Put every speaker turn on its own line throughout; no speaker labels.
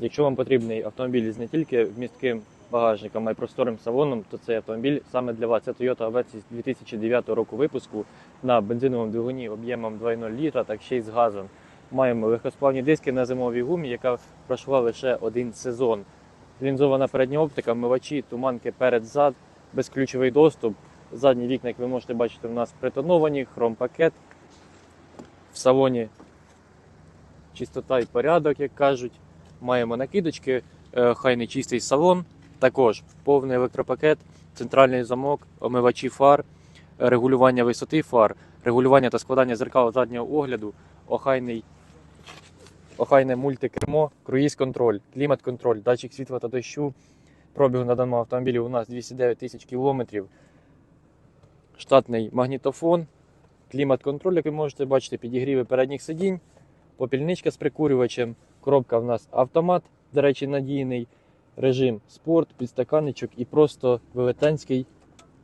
Якщо вам потрібний автомобіль з не тільки вмістким багажником, а й просторим салоном, то цей автомобіль саме для вас. Це Toyota Avensis 2009 року випуску на бензиновому двигуні об'ємом 2,0 літра, так ще й з газом. Маємо легкосплавні диски на зимовій гумі, яка пройшла лише один сезон. Лінзована передня оптика, мивачі, туманки перед-зад, безключовий доступ. Задні вікна, як ви можете бачити, у нас притоновані, хром-пакет. В салоні чистота і порядок, як кажуть. Маємо накидочки, е, хай не чистий салон. Також повний електропакет, центральний замок, омивачі фар, регулювання висоти фар, регулювання та складання зеркал заднього огляду, охайний, охайне мультикермо, круїз-контроль, клімат-контроль, датчик світла та дощу. Пробігу на даному автомобілі у нас 209 тисяч кілометрів. Штатний магнітофон, клімат-контроль, як ви можете бачити, підігріви передніх сидінь, попільничка з прикурювачем, коробка в нас автомат, до речі, надійний, режим спорт, підстаканничок і просто велетенський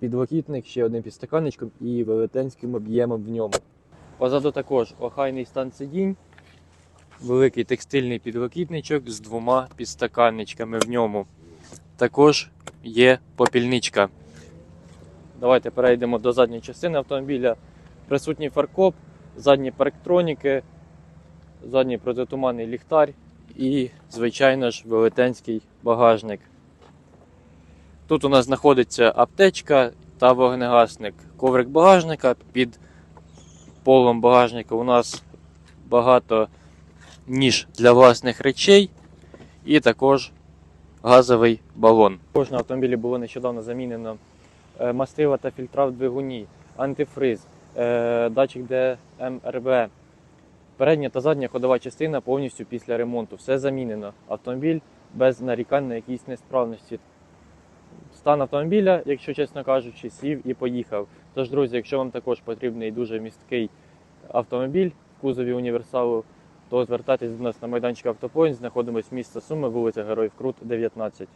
підлокітник, ще одним підстаканничком і велетенським об'ємом в ньому. Позаду також охайний стан сидінь, великий текстильний підлокітничок з двома підстаканничками в ньому. Також є попільничка. Давайте перейдемо до задньої частини автомобіля. Присутній фаркоп, задні парктроніки, задній протитуманний ліхтар і, звичайно ж, велетенський багажник. Тут у нас знаходиться аптечка та вогнегасник. Коврик багажника під полом багажника у нас багато ніж для власних речей і також газовий балон. Також на автомобілі було нещодавно замінено е, мастила та фільтра в двигуні, антифриз, е, датчик ДМРВ. Передня та задня ходова частина повністю після ремонту. Все замінено. Автомобіль без нарікань на якісь несправності. Стан автомобіля, якщо чесно кажучи, сів і поїхав. Тож, друзі, якщо вам також потрібний дуже місткий автомобіль в кузові універсалу, то звертайтесь до нас на майданчик Автопоінт, знаходимось місто Суми, вулиця Героїв Крут, 19.